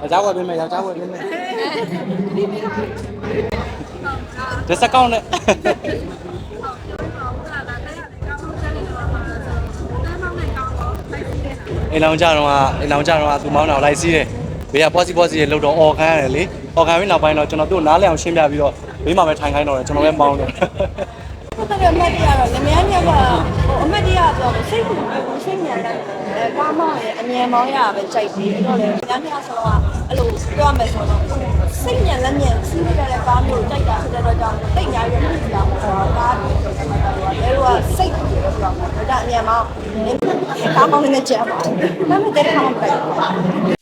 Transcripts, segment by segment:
ယောက်ျားဝယ်ပေးမယ်ယောက်ျားဝယ်ပေးမယ်ဒီစကောင်းနဲ့အိမ်လောင်ကြတော့ကအိမ်လောင်ကြတော့ကသူမောင်းတော်လိုက်စီးတယ်ဘေးက possible possible ရေလောက်တော့အော်ခန်းရတယ်လေအော်ခန်းပြီးနောက်ပိုင်းတော့ကျွန်တော်သူ့ကိုနားလည်အောင်ရှင်းပြပြီးတော့ဘေးမှာပဲထိုင်ခိုင်းတော့တယ်ကျွန်တော်လည်းမောင်းတယ် ဟုတ်တယ်အမတ်တရားတော့လမယားညက်ကဟိုအမတ်တရားပြောစိတ်ကူစိတ်ညံတယ်အဲကားမောင်းရဲ့အငြင်းမောင်းရပဲကြိုက်ပြီးတော့လေလမယားညက်ဆိုတော့အဲ့လိုပြောရမယ်ဆိုတော့စိတ်ညံလက်ညံစီးရတဲ့ကားမျိုးကြိုက်တာဖြစ်တဲ့တော့ကြောင့်တိတ်ညာရွယ်မှုကြောင့်ကားမျိုးဆိုတော့လေတော့စိတ်ကူပြောတာဒါအငြင်းမောင်းကားမောင်းနေကြပါဒါပေမဲ့တဲ့ခါမှမကြိုက်ဘူး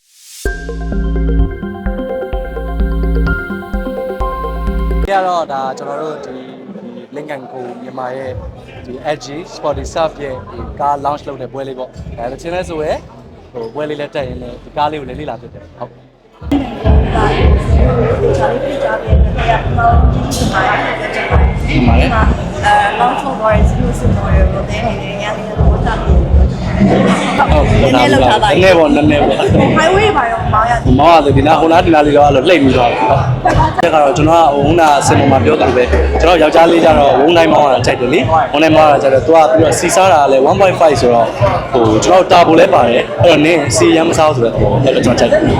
ဒီကတော့ဒါကျွန်တော်တို့ဒီ လင်ကန်ကိုမြန်မာရဲ့ဒီ LG Sporty Surf ရဲ့ဒီကား launch လုပ်တဲ့ပွဲလေးပေါ့အဲတချင်းလဲဆိုရဲဟိုပွဲလေးလက်တက်ရင်လည်းဒီကားလေးကိုလည်းလေ့လာဖြစ်တယ်ဟုတ်ဒီမှာလေအဲ launch over is using model ကိုသင်နေတဲ့ရန်ကုန်ကိုတက်ပြီး နည်းနည်းလောက်ထားလိုက်နည်းနည်းပေါ့နည်းနည်းပေါ့ highway ဘာရောမောင်ရတယ်မောင်ကဒီနာဟိုနားဒီနားလေးတော့အဲ့လိုလှိမ့်ပြီးတော့ဟုတ်တဲ့ကတော့ကျွန်တော်ကဟိုဟိုနာစင်ပေါ်မှာပြောတယ်ပဲကျွန်တော်ယောက်ျားလေးကြတော့ဝုန်းတိုင်းမောင်းတာကြိုက်တယ်လေဝုန်းတိုင်းမောင်းတာကြတော့သူကပြီးတော့စီစားတာလည်း1.5ဆိုတော့ဟိုကျွန်တော်တာဘိုလည်းပါတယ်အဲ့တော့နင်းစီရမ်းမစားဆိုတော့အဲ့လိုကျွန်တော်ကြိုက်တယ်လည်း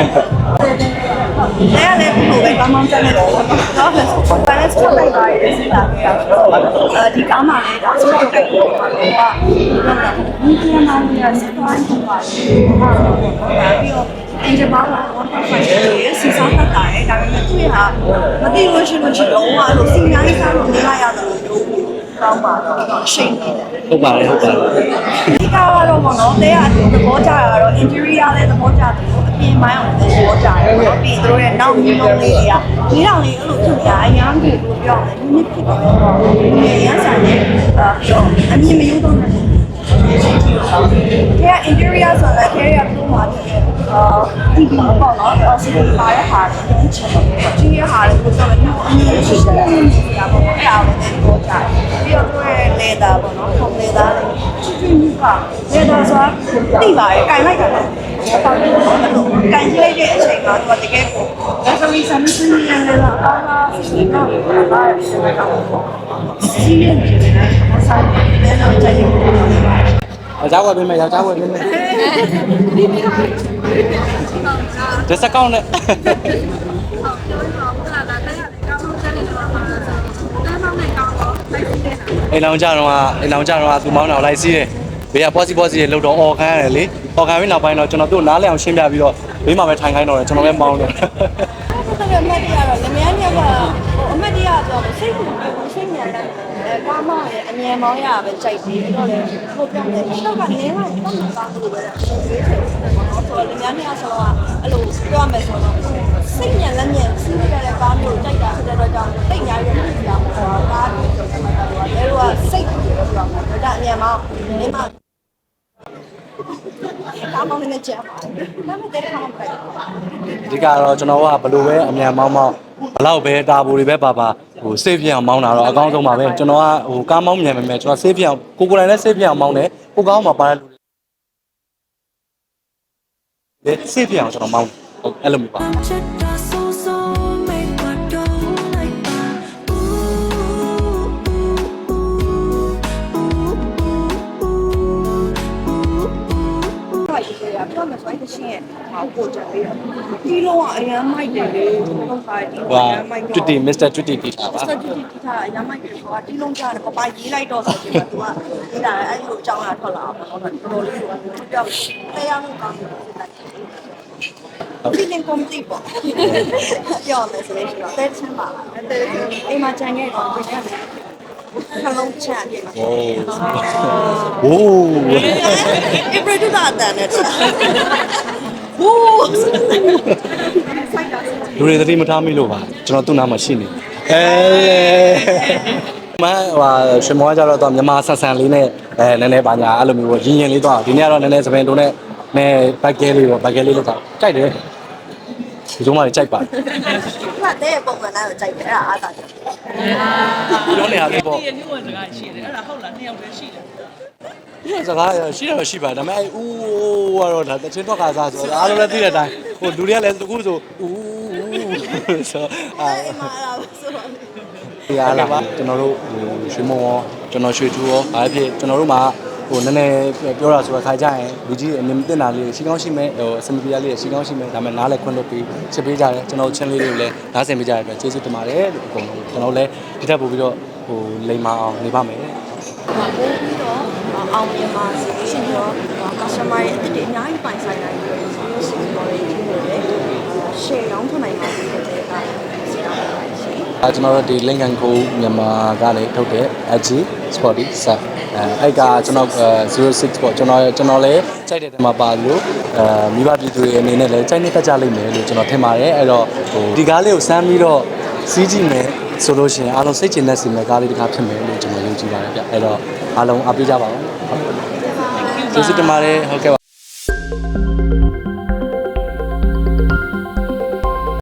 လည်းဘယ်လိုပဲကောင်းကောင်းတက်နေတော့တော့ balance ထုတ်လိုက်ပါရဲ့စီးတာခဲ့ရအဲဒီကားမှာလည်းဒါဆိုတော့တက်ကိုပါတော့ဟာဒီကနေ့မှလည်းစသွားနေပါလေဟာပြီးတော့အင်ဂျင်ဘာလာ1.5ရဲ့စီစားတတ်တာရဲ့ဒါပေမဲ့သူ့ဟာမသိလို့ရှိလို့ရှိတော့ဟိုအဲ့လိုစီညာကြီးစားလို့နေလိုက်ရတယ်လို့ကောင်းပါတော့ရှိနေတယ်ဟုတ်ပါတယ်ဟုတ်ပါတယ်ဒီကတော့ပေါ့နော်တဲရသဘောကြတာတော့ injury ရတဲ့သဘောကြတယ်လို့အပြင်ပိုင်းအောင်လည်းသဘောကြတယ်ပေါ့နော်ပြီးသူတို့ရဲ့နောက်မျိုးလုံးလေးတွေကဒီတောင်လေးအဲ့လိုဖြစ်နေတာအများကြီး လို့ပြောတယ်ဒီနေ့ဖြစ်တော့ဒီရန်ဆန်နဲ့အာအမြင်မယူတော့ဘူးကဲ interior ဆိုတော့ carrier ပုံမှာတည်းအာဒီမှာပေါ့နော်အော်စီပါရဟာလည်းချင်တယ်ဒီရဟာလည်းကိုယ်တော့လည်းအမြင်ရှိတယ်နေတာပေါ့အဲ့ဒါလည်းသဘောကြတယ်ပြီးတော့သူရဲ့ leather ပေါ့နော် from leather လေးချစ်ချစ်မြက leather ဆိုတာတိပါရဲ့ကင်လိုက်တာ လည်းအပေါင်းလို့အဲ့လိုကင်ကြည့်လိုက်တဲ့အချိန်မှာသူကတကယ်ကို luxury submission နဲ့လည်းအပေါင်းလားဒီကတော့ဘာလဲဒီကတော့စီးရင်ဒီနဲ့ဆိုင်တယ်တော့ကြိုက်တယ်ယောက်ျားဝယ်ပေးမယ်ယောက်ျားဝယ်ပေးမယ်ဒီစကောင်းနဲ့အိမ်လောင်ကြတော့ကအိမ်လောင်ကြတော့ကသူမောင်းတော်လိုက်စီးတယ် ဘေးက possible possible ရေလောက်တော့အော်ခန်းရတယ်လေအော်ခန်းပြီးနောက်ပိုင်းတော့ကျွန်တော်သူ့ကိုနားလည်အောင်ရှင်းပြပြီးတော့ဘေးမှာပဲထိုင်ခိုင်းတော့တယ်ကျွန်တော်လည်းမောင်းတယ်ဟုတ်တယ်အမတ်တရားတော့လမယားညက်ကဟိုအမတ်တရားပြောစိတ်ကူစိတ်ညံတယ်အဲကားမောင်းရဲ့အငြင်းမောင်းရပဲကြိုက်ပြီးတော့လေဟိုပြောတယ်တော့ကနေလိုက်တော့မကောင်းဘူးပဲဆိုတော့လမယားညက်ဆိုတော့အဲ့လိုပြောရမယ်ဆိုတော့စိတ်ညံလက်ညံစီးရတဲ့ကားမျိုးကြိုက်တာဖြစ်တဲ့တော့ကြောင့်တိတ်ညာရွယ်မှုကြောင့်ဟောကားမျိုးဆိုတော့လေတော့စိတ်ကူပြောတာဒါအငြင်းမောင်းနေမှာ ကားမောင်းနေကြပါဒါပေမဲ့တဲ့ခါမှမကြိုက်ဘူးအဓိကတော့ကျွန်တော်ကဘယ်လိုပဲအမြန်မောင်းမောင်းဘလောက်ပဲတာဘူတွေပဲပါပါဟို safe ဖြစ်အောင်မောင်းတာတော့အကောင်းဆုံးပါပဲကျွန်တော်ကဟိုကားမောင်းမြန်မယ်မယ်ကျွန်တော် safe ဖြစ်အောင်ကိုကိုယ်တိုင်လည်း safe ဖြစ်အောင်မောင်းတယ်ကိုကောင်းမှာပါတဲ့လူတွေလေ safe ဖြစ်အောင်ကျွန်တော်မောင်းဟုတ်အဲ့လိုမျိုးပါ Check ooh, ooh, ooh, ooh, ooh, ooh. တော့ဒီကပြောမယ်ဆိုရင်ရှင်းရဲ့ဟောပို့ကြပြီးတော့ဒီလုံးကအရန်မိုက်တယ်လေဟုတ်ပါဒီဟိုအရန်မိုက်တွတီမစ္စတာတွတီတီထားပါ စတူဒီတီတာအရန်မိုက်တယ်ဆိုတာဒီလုံးကြတယ်ပပရေးလိုက်တော့ဆိုပြီးတော့သူကဒီလာအဲ့လိုအကြောင်းအရာထွက်လာအောင်ပေါ့နော်တော်တော်လေးကိုပြောတရားမှုကောင်းတယ်ဒီလင် complete ပေါ့ပြောမယ်ဆိုရင်တော့တဲချမ်းပါလားတဲအိမ်မှာခြံခဲ့တော့ပြန်ရတယ် ခလုံးချမ်းတယ် โอ้โอ้ အပရတူတာတန်တယ်ဟိုး လူတွေသတိမထားမိလို့ပါကျွန်တော်သူ့နားမှာရှိနေအဲမဟိုရှင်မောကကြတော့တော့မြန်မာဆက်ဆန်လေးနဲ့အဲနည်းနည်းပါညာအဲ့လိုမျိုးပေါ့ရင်းရင်လေးတော့ဒီနေ့ကတော့နည်းနည်းစပင်တုံးနဲ့နဲဘက်ကဲလေးပေါ့ဘက်ကဲလေးလောက်တာကြိုက်တယ် ဒီကျုံးမလေးကြိုက်ပါတယ်မှတ်တဲ့ပုံမှန်တိုင်းကိုကြိုက်တယ်အဲ့ဒါအားသာတယ်ပြောနေတာလေးပေါ့ ဒီနေ့ဝင်စကားရှိတယ်အဲ့ဒါဟုတ်လားနှစ်ယောက်တည်းရှိတယ်စကားရှိတော့ရှိပါဒါပေမဲ့ဦးကတော့ဒါတချင်းတော့ကစားဆိုတော့အားလုံးလည်းသိတဲ့အတိုင်းဟိုလူတွေကလည်းတကူဆိုဦးဆိုအာမာလာဆိုတော့ဒီအားလားကျွန်တော်တို့ဟိုရွှေမုံရောကျွန်တော်ရွှေထူရောဘာဖြစ်ကျွန်တော်တို့မှာ ဟိုနည်းနည်းပြောတာဆိုတော့ခါကြရင်လူကြီးအနေနဲ့တင်တာလေးရှိကောင်းရှိမဲ့ဟိုအစမပြားလေးရှိကောင်းရှိမဲ့ဒါပေမဲ့နားလည်းခွင့်လို့ပြီးချက်ပေးကြတယ်ကျွန်တော်ချင်းလေးတွေကိုလည်းနားဆင်ပေးကြတဲ့အတွက်ကျေးဇူးတင်ပါတယ်လို့အကုန်လုံးကျွန်တော်လည်းဒီထက်ပိုပြီးတော့ဟိုလိမ္မာအောင်နေပါမယ်ပို့ပြီးတော့အောင်မြင်ပါစေရှင်ရော customer ရဲ့အစ်တွေအများကြီးပိုင်ဆိုင်နိုင်ပြီးတော့ဆိုလို့ရှိရင်တော့ဒီလိုလေ share ရောင်းထွနိုင်ပါစေတဲ့ကစီတာပါရှင်အဲကျွန်တော်တို့ဒီ link and code မြန်မာကနေထုတ်တဲ့ AG Sporty Sub အဲအဲ့ကကျွန်တော်06ပေါ့ကျွန်တော်ကျွန်တော်လည်းကြိုက်တဲ့တဲမှာပါလို့အဲမိဘပြည်သူတွေအနေနဲ့လည်းကြိုက်နေတတ်ကြလိမ့်မယ်လို့ကျွန်တော်ထင်ပါတယ်အဲ့တော့ဟိုဒီကားလေးကိုစမ်းပြီးတော့စီးကြည့်မယ်ဆိုလို့ရှိရင်အားလုံးစိတ်ချလက်စီမဲ့ကားလေးတစ်ခါဖြစ်မယ်လို့ကျွန်တော်ယုံကြည်ပါတယ်ဗျအဲ့တော့အားလုံးအားပေးကြပါဦးကျေးဇူးတင်ပါတယ်ဟုတ်ကဲ့ပါ